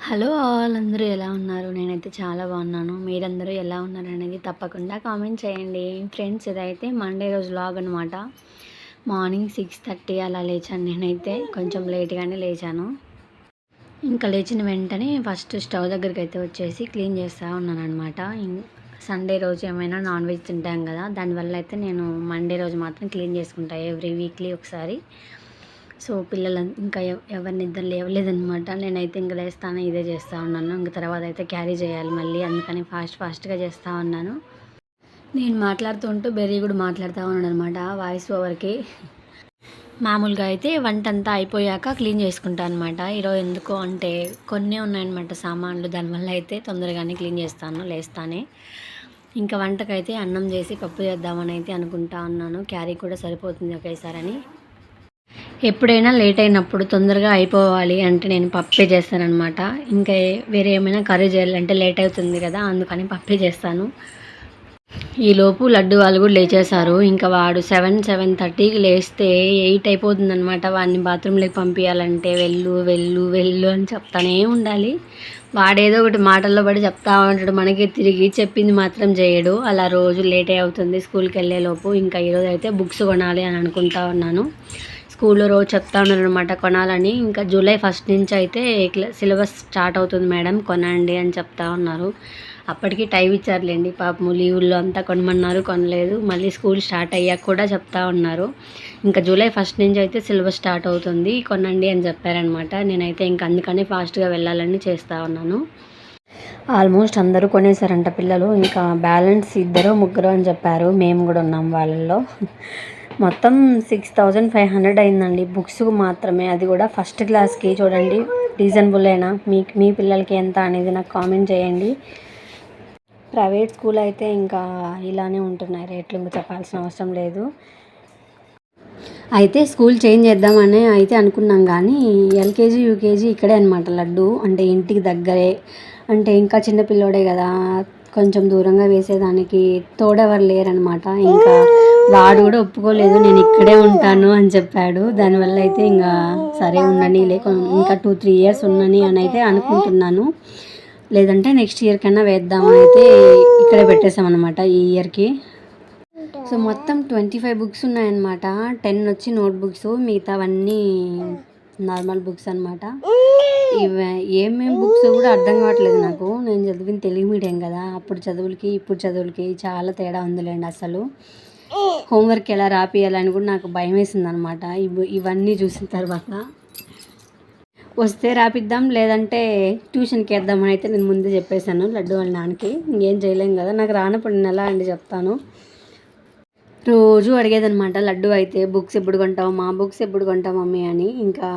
Hello all అందరూ ఎలా ఉన్నారు? నేనైతే చాలా బాగున్నాను. మీరందరూ ఎలా ఉన్నారు అనేది తప్పకుండా కామెంట్ చేయండి. ఫ్రెండ్స్ ఇదైతే మండే రోజు లాగ్ అనమాట మార్నింగ్ సిక్స్ థర్టీ అలా లేచాను నేనైతే. కొంచెం లేట్గానే లేచాను. ఇంకా లేచిన వెంటనే ఫస్ట్ స్టవ్ దగ్గరికి అయితే వచ్చేసి క్లీన్ చేస్తూ ఉన్నాను అనమాట సండే రోజు ఏమైనా నాన్ వెజ్ తింటాం కదా దానివల్ల అయితే నేను మండే రోజు మాత్రం క్లీన్ చేసుకుంటాను ఎవ్రీ వీక్లీ ఒకసారి. సో పిల్లలు ఇంకా ఎవరిని ఇద్దరు లేవలేదనమాట నేనైతే ఇంకా లేస్తాను ఇదే చేస్తూ ఉన్నాను. ఇంక తర్వాత అయితే క్యారీ చేయాలి మళ్ళీ. అందుకని ఫాస్ట్ ఫాస్ట్గా చేస్తూ ఉన్నాను. నేను మాట్లాడుతుంటూ బెర్రీ కూడా మాట్లాడుతూ ఉన్నాను అనమాట వాయిస్ ఓవర్కి. మామూలుగా అయితే వంట అంతా అయిపోయాక క్లీన్ చేసుకుంటాను అనమాట ఈరోజు ఎందుకో అంటే కొన్ని ఉన్నాయన్నమాట సామాన్లు. దానివల్ల అయితే తొందరగానే క్లీన్ చేస్తాను లేస్తానే. ఇంకా వంటకైతే అన్నం చేసి పప్పు చేద్దామని అయితే అనుకుంటా ఉన్నాను. క్యారీ కూడా సరిపోతుంది ఒకేసారని. ఎప్పుడైనా లేట్ అయినప్పుడు తొందరగా అయిపోవాలి అంటే నేను పప్పే చేస్తానమాట ఇంకా వేరే ఏమైనా కర్రీ చేయాలంటే లేట్ అవుతుంది కదా అందుకని పప్పే చేస్తాను. ఈలోపు లడ్డు వాళ్ళు కూడా లేచేశారు. ఇంకా వాడు సెవెన్ సెవెన్ థర్టీకి లేస్తే ఎయిట్ అయిపోతుంది అనమాట వాడిని బాత్రూంలోకి పంపించాలంటే వెళ్ళు వెళ్ళు వెళ్ళు అని చెప్తానే ఉండాలి. వాడేదో ఒకటి మాటల్లో పడి చెప్తా ఉంటాడు. మనకి తిరిగి చెప్పింది మాత్రం చేయడు. అలా రోజు లేటే అవుతుంది స్కూల్కి వెళ్ళేలోపు ఇంకా ఈరోజు అయితే బుక్స్ కొనాలి అని అనుకుంటా ఉన్నాను. స్కూల్లో రోజు చెప్తా ఉన్నారు అనమాట కొనాలని. ఇంకా జూలై ఫస్ట్ నుంచి అయితే సిలబస్ స్టార్ట్ అవుతుంది మేడం కొనండి అని చెప్తా ఉన్నారు. అప్పటికి టైం ఇచ్చారులేండి పాపము లీవుల్లో అంతా కొనమన్నారు కొనలేదు. మళ్ళీ స్కూల్ స్టార్ట్ అయ్యాక కూడా చెప్తా ఉన్నారు. ఇంకా జూలై ఫస్ట్ నుంచి అయితే సిలబస్ స్టార్ట్ అవుతుంది కొనండి అని చెప్పారనమాట నేనైతే ఇంక అందుకని ఫాస్ట్గా వెళ్ళాలని చేస్తూ ఉన్నాను. ఆల్మోస్ట్ అందరూ కొనేసారంట పిల్లలు ఇంకా బ్యాలెన్స్ ఇద్దరు ముగ్గురు అని చెప్పారు. మేము కూడా ఉన్నాం వాళ్ళల్లో. మొత్తం సిక్స్ థౌజండ్ ఫైవ్ హండ్రెడ్ అయిందండి. బుక్స్ మాత్రమే. అది కూడా ఫస్ట్ క్లాస్కి చూడండి. రీజనబుల్ అయినా మీ మీ పిల్లలకి ఎంత అనేది నాకు కామెంట్ చేయండి. ప్రైవేట్ స్కూల్ అయితే ఇంకా ఇలానే ఉంటున్నాయి. రేట్లు ఇంకా చెప్పాల్సిన అవసరం లేదు. అయితే స్కూల్ చేంజ్ చేద్దామని అయితే అనుకున్నాం కానీ ఎల్కేజీ యూకేజీ ఇక్కడే అనమాట లడ్డు. అంటే ఇంటికి దగ్గరే. అంటే ఇంకా చిన్న పిల్లోడే కదా. కొంచెం దూరంగా వేసేదానికి తోడెవరు లేరనమాట ఇంకా వాడు కూడా ఒప్పుకోలేదు నేను ఇక్కడే ఉంటాను అని చెప్పాడు. దానివల్ల అయితే ఇంకా సరే ఉండని లేక ఇంకా టూ త్రీ ఇయర్స్ ఉన్నని అని అయితే అనుకుంటున్నాను. లేదంటే నెక్స్ట్ ఇయర్ కన్నా వేద్దామని అయితే ఇక్కడే పెట్టేసామన్నమాట ఈ ఇయర్కి సో మొత్తం ట్వంటీ ఫైవ్ బుక్స్ ఉన్నాయన్నమాట. టెన్ వచ్చి నోట్ బుక్స్ మిగతావన్నీ నార్మల్ బుక్స్ అనమాట ఇవి ఏమేమి బుక్స్ కూడా అర్థం కావట్లేదు నాకు. నేను చదివిన తెలుగు మీడియం కదా. అప్పుడు చదువులకి ఇప్పుడు చదువులకి చాలా తేడా ఉందిలేండి అసలు. హోంవర్క్ ఎలా రాపియాలని కూడా నాకు భయం వేసింది అనమాట ఇవి ఇవన్నీ చూసిన తర్వాత. వస్తే రాపిద్దాం లేదంటే ట్యూషన్కి వేద్దామని అయితే నేను ముందే చెప్పేశాను లడ్డు వాళ్ళ నాన్నకి. ఇంకేం చేయలేం కదా నాకు రానప్పుడు నేను ఎలా అండి చెప్తాను. రోజు అడిగేదనమాట లడ్డు అయితే బుక్స్ ఎప్పుడు కొంటావు మా బుక్స్ ఎప్పుడు కొంటావు మమ్మీ అని. ఇంకా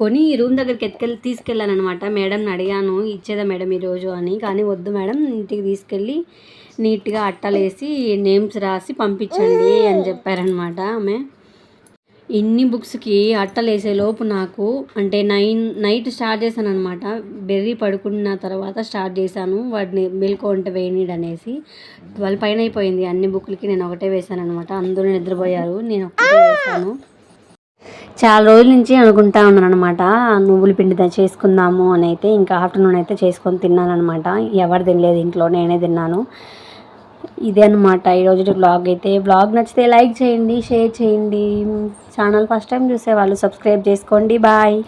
కొని రూమ్ దగ్గరికి ఎత్తుకెళ్ళి తీసుకెళ్ళాను అనమాట మేడంని అడిగాను ఇచ్చేదా మేడం ఈరోజు అని. కానీ వద్దు మేడం ఇంటికి తీసుకెళ్ళి నీట్గా అట్టలేసి నేమ్స్ రాసి పంపించండి అని చెప్పారనమాట ఆమె. ఇన్ని బుక్స్కి అట్టలేసే లోపు నాకు అంటే నైన్ నైట్ స్టార్ట్ చేశాను అనమాట బెర్రీ పడుకున్న తర్వాత స్టార్ట్ చేశాను. వాటిని మెలకు వంట వేయనీడు అనేసి ట్వెల్వ్ పైన అయిపోయింది. అన్ని బుక్లకి నేను ఒకటే వేశాను అనమాట అందరూ నిద్రపోయారు. నేను ఒకటే వేశాను. చాలా రోజుల నుంచి అనుకుంటా ఉన్నాను అనమాట నువ్వుల పిండి చేసుకుందాము అని అయితే ఇంకా ఆఫ్టర్నూన్ అయితే చేసుకొని తిన్నాను అనమాట ఎవరు తినలేదు ఇంట్లో. నేనే తిన్నాను. ఇదే అనమాట ఈరోజు బ్లాగ్ అయితే. బ్లాగ్ నచ్చితే లైక్ చేయండి షేర్ చేయండి. ఛానల్ ఫస్ట్ టైం చూసే వాళ్ళు సబ్స్క్రైబ్ చేసుకోండి. బాయ్